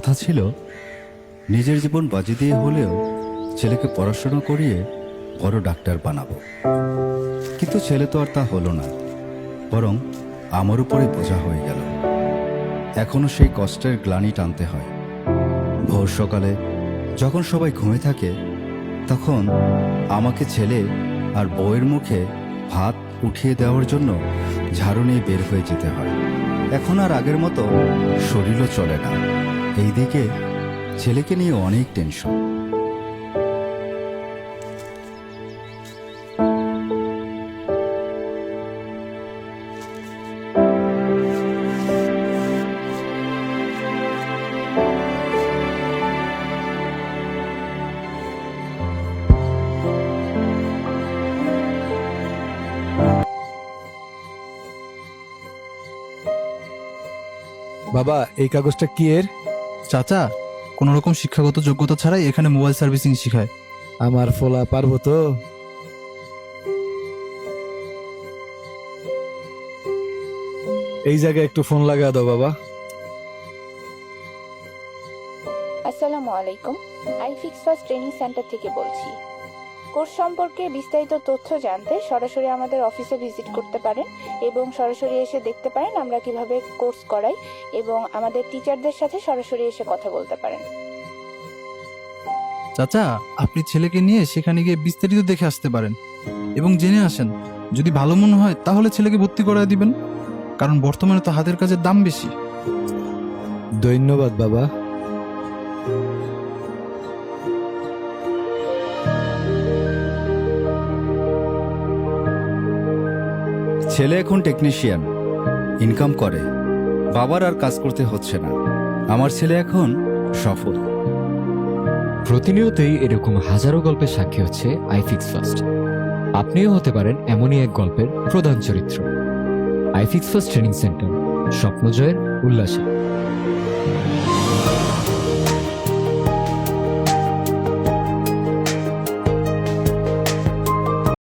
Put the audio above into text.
কথা ছিল, নিজের জীবন বাজি দিয়ে হলেও ছেলেকে পড়াশোনা করিয়ে বড় ডাক্তার বানাবো। কিন্তু ছেলে তো আর তা হলো না, বরং আমার উপরে বোঝা হয়ে গেল। এখনও সেই কষ্টের গ্লানি টানতে হয়। ভোর সকালে যখন সবাই ঘুমে থাকে, তখন আমাকে ছেলে আর বউয়ের মুখে ভাত উঠিয়ে দেওয়ার জন্য ঝাড়ু নিয়ে বের হয়ে যেতে হয়। এখন আর আগের মতো শরীরও চলে না। এইদিকে ছেলেকে নিয়ে অনেক টেনশন বাবা এই কাগজটা কি এর? চাচা কোনো রকম শিক্ষাগত যোগ্যতা ছাড়াই এখানে মোবাইল সার্ভিসিং শেখায়। আমার ফোলা পারব তো? এই জায়গায় একটু ফোন লাগা দাও বাবা। আসসালামু আলাইকুম। I fix first training centre থেকে বলছি। কোর্স সম্পর্কে বিস্তারিত তথ্য জানতে সরাসরি আমাদের অফিসে ভিজিট করতে পারেন এবং সরাসরি এসে দেখতে পারেন আমরা কীভাবে কোর্স করাই এবং আমাদের টিচারদের সাথে সরাসরি এসে কথা বলতে পারেন। চাচা আপনি ছেলেকে নিয়ে সেখানে গিয়ে বিস্তারিত দেখে আসতে পারেন। এবং জেনে আসেন যদি ভালো মনে হয় তাহলে ছেলেকে ভর্তি করায় দিবেন। কারণ বর্তমানে তো হাতের কাজের দাম বেশি। ধন্যবাদ বাবা। ছেলে এখন টেকনিশিয়ান ইনকাম করে। বাবার আর কাজ করতে হচ্ছে না। আমার ছেলে এখন সফল। প্রতিনিয়তই এরকম হাজারো গল্পের সাক্ষী হচ্ছে আইফিক্স ফার্স্ট আপনিও হতে পারেন এমনই এক গল্পের প্রধান চরিত্র। আইফিক্স ফার্স্ট ট্রেনিং সেন্টার স্বপ্নজয়ের উল্লাসে।